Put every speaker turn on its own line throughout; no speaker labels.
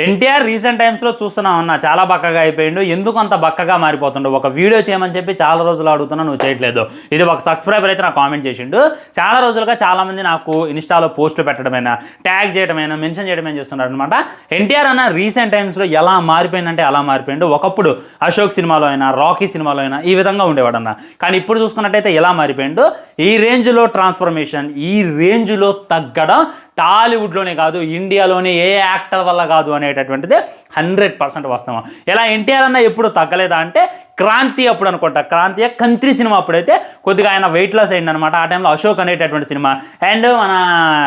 NTR recent టైమ్స్లో చూస్తున్నాం అన్న చాలా బక్కగా అయిపోయిండు. ఎందుకు అంత బక్కగా మారిపోతుండో? ఒక వీడియో చేయమని చెప్పి చాలా రోజులు అడుగుతున్నా నువ్వు చేయట్లేదు. ఇది ఒక సబ్స్క్రైబర్ అయితే నాకు కామెంట్ చేసిండు. చాలా రోజులుగా చాలామంది నాకు ఇన్స్టాలో పోస్టులు పెట్టడమైనా ట్యాగ్ చేయడమైనా మెన్షన్ చేయడమైనా చేస్తున్నారు అనమాట ఎన్టీఆర్ అన్న రీసెంట్ టైమ్స్లో ఎలా మారిపోయిందంటే అలా మారిపోయిండు. ఒకప్పుడు అశోక్ సినిమాలో అయినా రాకీ సినిమాలో అయినా ఈ విధంగా ఉండేవాడు అన్న కానీ ఇప్పుడు చూసుకున్నట్టయితే ఎలా మారిపోయిండు? ఈ రేంజ్లో ట్రాన్స్ఫర్మేషన్ ఈ రేంజ్లో తగ్గడం టాలీవుడ్లోనే కాదు ఇండియాలోనే ఏ యాక్టర్ వల్ల కాదు అనేటటువంటిది హండ్రెడ్ పర్సెంట్ వాస్తవం. ఎలా ఎన్టీఆర్ అన్న ఎప్పుడు తగ్గలేదా అంటే క్రాంతి అప్పుడు అనుకుంటా. క్రాంతి కంత్రి సినిమా అప్పుడైతే కొద్దిగా ఆయన వెయిట్ లాస్ అయింది అనమాట ఆ టైంలో అశోక్ అనేటటువంటి సినిమా. అండ్ మన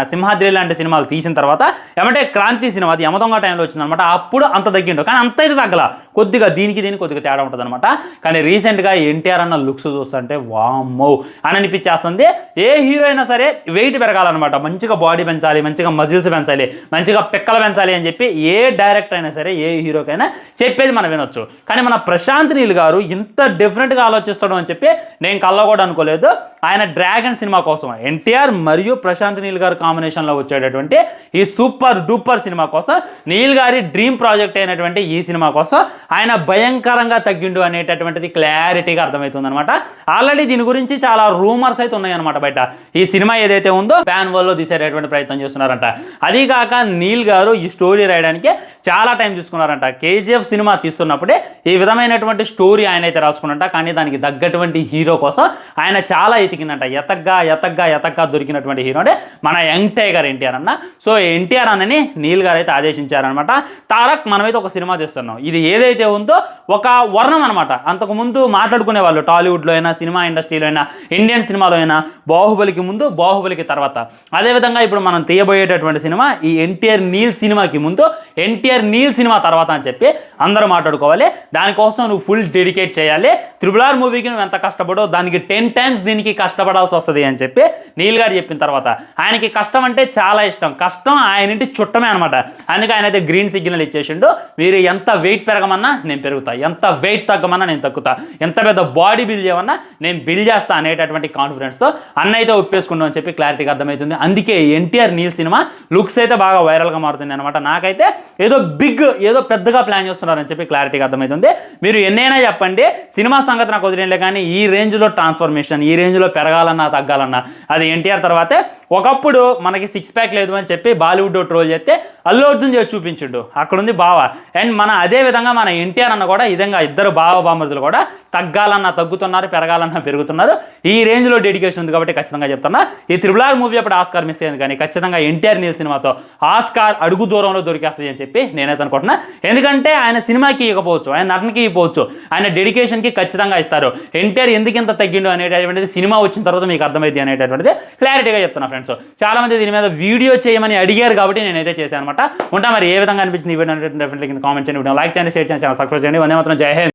సింహాద్రి లాంటి సినిమాలు తీసిన తర్వాత ఏమంటే క్రాంతి సినిమా అది యమదొంగ టైంలో వచ్చిందనమాట అప్పుడు అంత తగ్గిండు. కానీ అంత అయితే తగ్గల. కొద్దిగా దీనికి దీనికి కొద్దిగా తేడా ఉంటుంది అనమాట కానీ రీసెంట్గా ఎన్టీఆర్ అన్న లుక్స్ చూస్తుంటే వామ్మో. అని అనిపించేస్తుంది. ఏ హీరో అయినా సరే వెయిట్ పెరగాలన్నమాట. మంచిగా బాడీ పెంచాలి మంచిగా మజిల్స్ పెంచాలి మంచిగా పిక్కలు పెంచాలి అని చెప్పి ఏ డైరెక్టర్ అయినా సరే ఏ హీరోకైనా చెప్పేది మనం వినొచ్చు. కానీ మన ప్రశాంత్ నీల్ గారు ఇంత డిఫరెంట్గా ఆలోచిస్తాడు అని చెప్పి నేను కళ్ళ కూడా అనుకోలేదు. ఆయన డ్రాగన్ సినిమా కోసం ఎన్టీఆర్ మరియు ప్రశాంత్ నీల్ గారు కాంబినేషన్లో వచ్చేటటువంటి ఈ సూపర్ డూపర్ సినిమా కోసం నీల్ గారి డ్రీమ్ ప్రాజెక్ట్ అయినటువంటి ఈ సినిమా కోసం ఆయన భయంకరంగా తగ్గిండు అనేటటువంటిది క్లారిటీగా అర్థమవుతుంది అనమాట ఆల్రెడీ దీని గురించి చాలా రూమర్స్ అయితే ఉన్నాయన్నమాట బయట. ఈ సినిమా ఏదైతే ఉందో ఫ్యాన్ వల్లో తీసేటటువంటి ప్రయత్నం చేస్తున్నారంట. అది కాక నీల్ గారు ఈ స్టోరీ రాయడానికి చాలా టైం తీసుకున్నారంట. కేజీఎఫ్ సినిమా తీస్తున్నప్పుడే ఈ విధమైనటువంటి స్టోరీ ఆయన అయితే రాసుకున్నట్ట కానీ దానికి తగ్గటువంటి హీరో కోసం ఆయన చాలా ఎతికిందంట. ఎతగ్గా ఎతగ్గా ఎతగ్గా దొరికినటువంటి హీరో అంటే మన యంగ్ టైగర్ ఎన్టీఆర్ అన్న. సో ఎన్టీఆర్ అన్నని నీల్ గారు అయితే ఆదేశించారనమాట తారక్ మనమైతే ఒక సినిమా తీస్తున్నాం. ఇది ఏదైతే ఉందో ఒక వర్ణం అనమాట అంతకుముందు మాట్లాడుకునే వాళ్ళు టాలీవుడ్లో అయినా సినిమా ఇండస్ట్రీలో అయినా ఇండియన్ సినిమాలో అయినా బాహుబలికి ముందు బాహుబలికి తర్వాత. అదేవిధంగా ఇప్పుడు మనం తీయబోయేటటువంటి సినిమా ఈ ఎన్టీఆర్ నీల్ సినిమాకి ముందు ఎన్టీఆర్ నీల్ సినిమా తర్వాత అని చెప్పి అందరూ మాట్లాడుకోవాలి. దానికోసం నువ్వు ఫుల్ డెడికేట్ చేయాలి. త్రిబుల్ ఆర్ మూవీకి నువ్వు ఎంత కష్టపడో దానికి టెన్ టైమ్స్ దీనికి కష్టపడాల్సి వస్తుంది అని చెప్పి నీల్ గారు చెప్పిన తర్వాత. ఆయనకి కష్టం అంటే చాలా ఇష్టం. కష్టం ఆయన ఇంటి చుట్టమే అనమాట అందుకే ఆయన అయితే గ్రీన్ సిగ్నల్ ఇచ్చేసిండు. మీరు ఎంత వెయిట్ పెరగమన్నా నేను పెరుగుతాయి ఎంత వెయిట్ తగ్గమన్నా నేను తగ్గుతా. ఎంత పెద్ద బాడీ బిల్డ్ చేయమన్నా నేను బిల్డ్ చేస్తా అనేటటువంటి కాన్ఫిడెన్స్తో అన్న అయితే ఒప్పేసుకున్నాం అని చెప్పి క్లారిటీగా అర్థమవుతుంది. అందుకే ఎన్టీఆర్ నీల్ సినిమా లుక్స్ అయితే బాగా వైరల్గా మారుతుంది అనమాట నాకైతే ఏదో బిగ్ ఏదో పెద్దగా ప్లాన్ చేస్తున్నారని చెప్పి క్లారిటీగా అర్థమవుతుంది. మీరు ఎన్నైనా చెప్పండి సినిమా సంగతి నాకు వదిలేండి కానీ ఈ రేంజ్లో ట్రాన్స్ఫర్మేషన్ ఈ రేంజ్లో పెరగాలన్నా తగ్గాలన్నా అది ఎన్టీఆర్ తర్వాతే. ఒకప్పుడు మనకి సిక్స్ ప్యాక్ లేదు అని చెప్పి బాలీవుడ్ ట్రోల్ చేస్తే అల్లు అర్జున్ చేసి చూపించిండు. అక్కడ ఉంది బావ. అండ్ మన అదే విధంగా మన ఎన్టీఆర్ అన్న కూడా ఈ విధంగా ఇద్దరు బావ కూడా తగ్గాలన్నా తగ్గుతున్నారు పెరగాలన్నా పెరుగుతున్నారు. ఈ రేంజ్లో డెడికేషన్ ఉంది కాబట్టి ఖచ్చితంగా చెప్తున్నా. ఈ త్రిబుల్ మూవీ అప్పుడు ఆస్కార్ మిస్ అయింది కానీ ఖచ్చితంగా ఎన్టీఆర్ నీల్ సినిమాతో ఆస్కార్ అడుగు దూరంలో దొరికేస్తుంది అని చెప్పి నేనైతే అనుకుంటున్నా. ఎందుకంటే ఆయన సినిమాకి ఇవ్వకపోవచ్చు ఆయన నటనకి ఇవ్వకపోవచ్చు. ఆయన డెడికేషన్కి ఖచ్చితంగా ఇస్తారు. ఎన్టీఆర్ ఎందుకు ఇంత తగ్గిండు అనేటటువంటిది సినిమా వచ్చిన తర్వాత మీకు అర్థమైంది అనేటటువంటిది క్లారిటీగా చెప్తున్నా ఫ్రెండ్స్. చాలా మంది దీని మీద వీడియో చేయమని అడిగారు కాబట్టి నేనైతే చేశాను అనమాట ఉంటా మరి ఏ విధంగా అనిపించింది ఈ వీడియో అనేటువంటి కామెంట్ చేయండి. వీడియో లైక్ చేయండి షేర్ చేయండి సబ్స్క్రైబ్ చేయండి. ধন্যবাদ জয় হিন্দ।